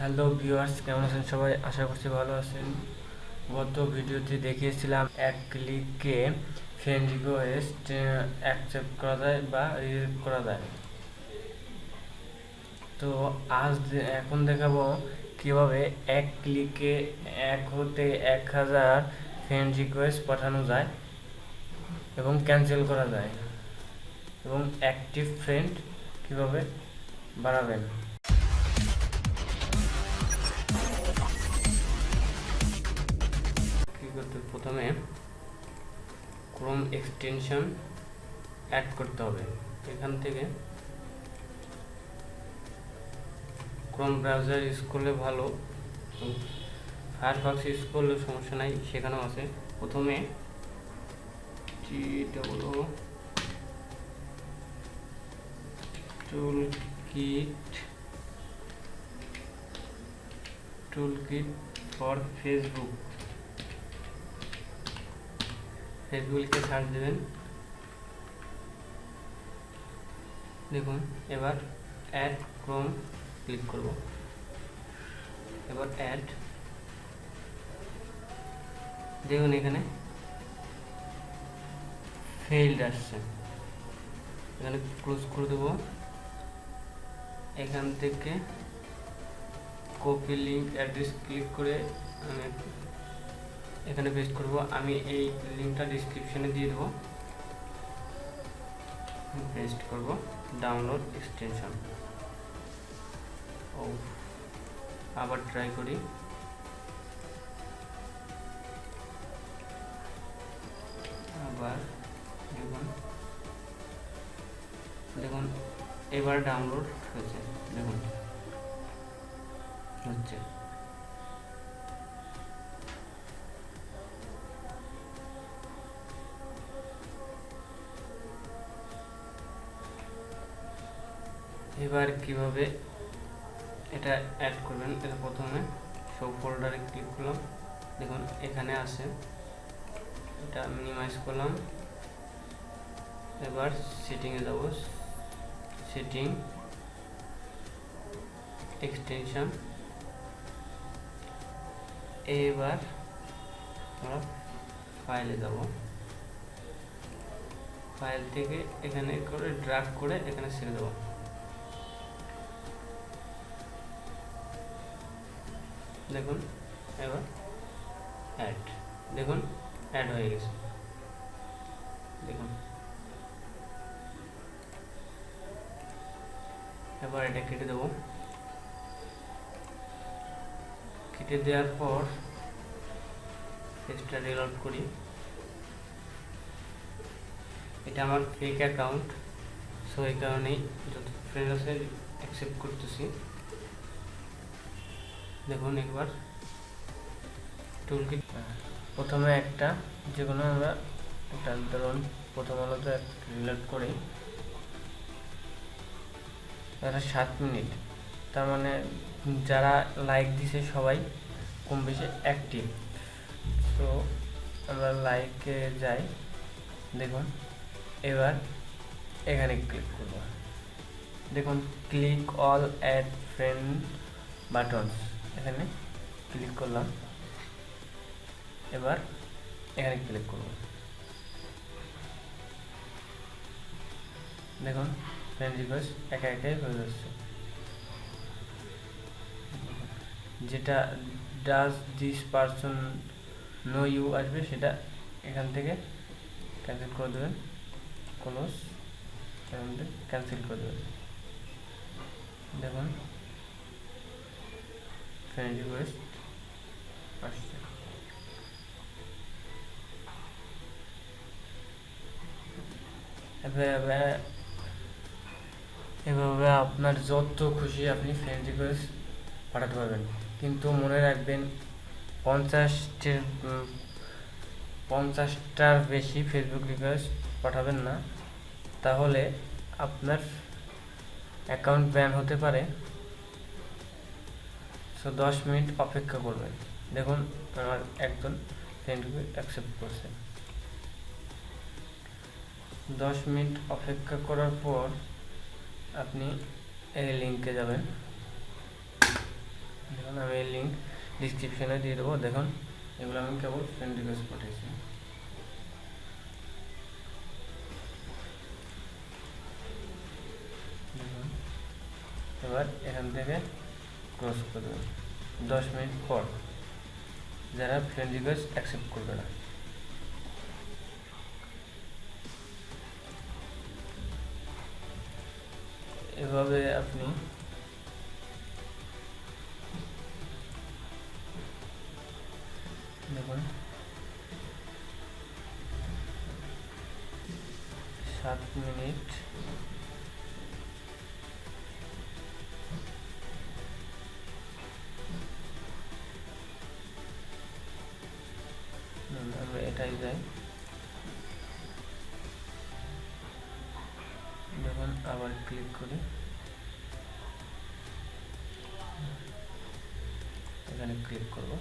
Hello viewers কেমন আছেন সবাই? আশা করছি ভালো আছেন। গত ভিডিওতে দেখিয়েছিলাম এক ক্লিকে ফ্রেন্ড রিকোয়েস্ট অ্যাকসেপ্ট করা যায় বা রিজেক্ট করা যায়। তো আজ এখন দেখাবো কীভাবে এক ক্লিকে এক হতে এক হাজার ফ্রেন্ড রিকোয়েস্ট পাঠানো যায় এবং ক্যান্সেল করা যায় এবং অ্যাক্টিভ ফ্রেন্ড কীভাবে বাড়াবেন। প্রথমে ক্রোম এক্সটেনশন অ্যাড করতে হবে। এখান থেকে ক্রোম ব্রাউজার ইউজ করলে ভালো ফায়ারফক্স ইউজ করলে সমস্যা নাই, সেখানেও আছে। প্রথমে টি double tool kit tool kit for Facebook Facebook search দেবেন। দেখুন, এবার অ্যাড ক্রোম ক্লিক করব। এবার অ্যাড দেখুন এখানে ফেইল্ড আসছে। এখানে ক্লোজ করে দেবো। এখান থেকে কপি লিঙ্ক অ্যাড্রেস ক্লিক করে আমি এখানে পেস্ট করব। আমি এই লিঙ্কটা ডিসক্রিপশনে দিয়ে দেবো। পেস্ট করব। ডাউনলোড এক্সটেনশন ও, আবার ট্রাই করি। আবার দেখুন। দেখুন, এবার ডাউনলোড হয়েছে। দেখুন, হচ্ছে। এবার কীভাবে এটা অ্যাড করবেন? এটা প্রথমে সব ফোল্ডারে ক্লিক করলাম। দেখুন, এখানে আছে। এটা মিনিমাইজ করলাম। এবার সেটিংয়ে যাব। সেটিং এক্সটেনশন এবার আমরা ফাইলে যাব। ফাইল থেকে এখানে করে ড্রাগ করে এখানে ছেড়ে দেবো। দেখুন, এবার অ্যাড দেখুন অ্যাড হয়ে গেছে। দেখুন। এবার এটা কেটে কেটে দেওয়ার পর করি। এটা আমার ফেক অ্যাকাউন্ট সো এই কারণেই যত ফ্রেন্ড আছে অ্যাকসেপ্ট করতেছি। দেখুন একবার। টুলকিট। প্রথমে একটা, যে কোনো আমরা একটা ধরুন, প্রথম আলোতে রিলেট করি। এটা সাত মিনিট। তার মানে যারা লাইক দিছে সবাই কম বেশি অ্যাক্টিভ তো আমরা লাইকে যাই, দেখুন, এবার এখানে ক্লিক করব। দেখুন click all add friend buttons এখানে ক্লিক করলাম। এবার এখানে ক্লিক করব। দেখুন ফ্রেন্ড রিকোয়েস্ট একা একাই হয়ে যাচ্ছে। যেটা does this person know you আসবে, সেটা এখান থেকে ক্যান্সেল করে দেবেন। ক্লোজ এখান থেকে ক্যান্সেল করে দেবেন। দেখুন ফ্রেন্ড রিকোয়েস্ট আসছে এভাবে আপনার যত খুশি আপনি ফ্রেন্ড রিকোয়েস্ট পাঠাতে পারবেন। কিন্তু মনে রাখবেন পঞ্চাশটির পঞ্চাশটার বেশি ফেসবুক রিকোয়েস্ট পাঠাবেন না। তাহলে আপনার অ্যাকাউন্ট ব্যান হতে পারে। সো দশ মিনিট অপেক্ষা করবেন। দেখুন, আমার একজন ফ্রেন্ডকে অ্যাকসেপ্ট করছে। দশ মিনিট অপেক্ষা করার পর আপনি এই লিঙ্কে যাবেন। দেখুন, আমি এই লিঙ্ক ডিসক্রিপশনে দিয়ে দেবো। দেখুন, এগুলো আমি কেবল ফ্রেন্ড রিকোয়েস্ট পাঠিয়েছি। এবার এখান থেকে ক্রস করবেন দশ মিনিট পর যারা ফ্রেন্ড রিকোয়েস্ট অ্যাকসেপ্ট করবে না। এভাবে আপনি দেখুন, সাত মিনিট আমরা এটাই যাই দেখুন আবার ক্লিক করি এখানে ক্লিক করব।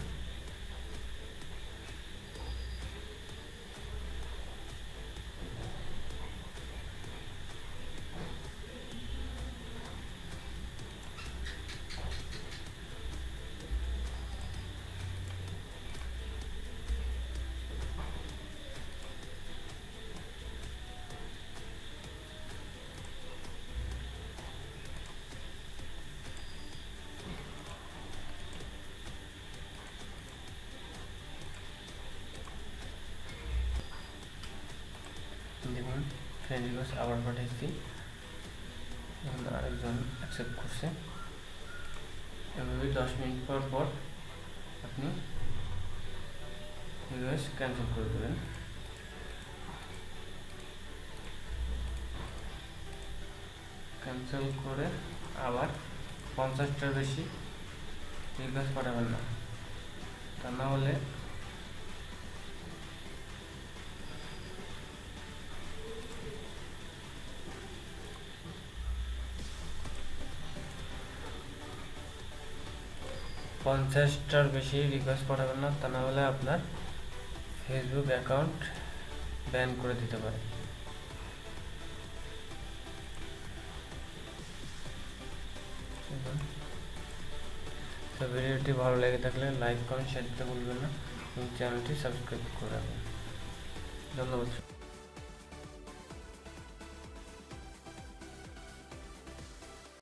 দেখুন ফ্রেন্ড রিকোয়েস্ট আবার পাঠিয়েছি এখন আরেকজন অ্যাকসেপ্ট করছে। এভাবে দশ মিনিট পর পর আপনি রিকোয়েস্ট ক্যান্সেল করে দেবেন। ক্যান্সেল করে আবার পঞ্চাশটার বেশি রিকোয়েস্ট পাঠাবেন না। তা না হলে পঞ্চাশটার বেশি রিকোয়েস্ট পাঠাবেন না, তা না হলে আপনার ফেসবুক অ্যাকাউন্ট ব্যান করে দিতে পারে। তো ভিডিওটি ভালো লেগে থাকলে লাইক কমেন্ট শেয়ার দিতে ভুলবেন না। এবং চ্যানেলটি সাবস্ক্রাইব করে রাখবেন। ধন্যবাদ।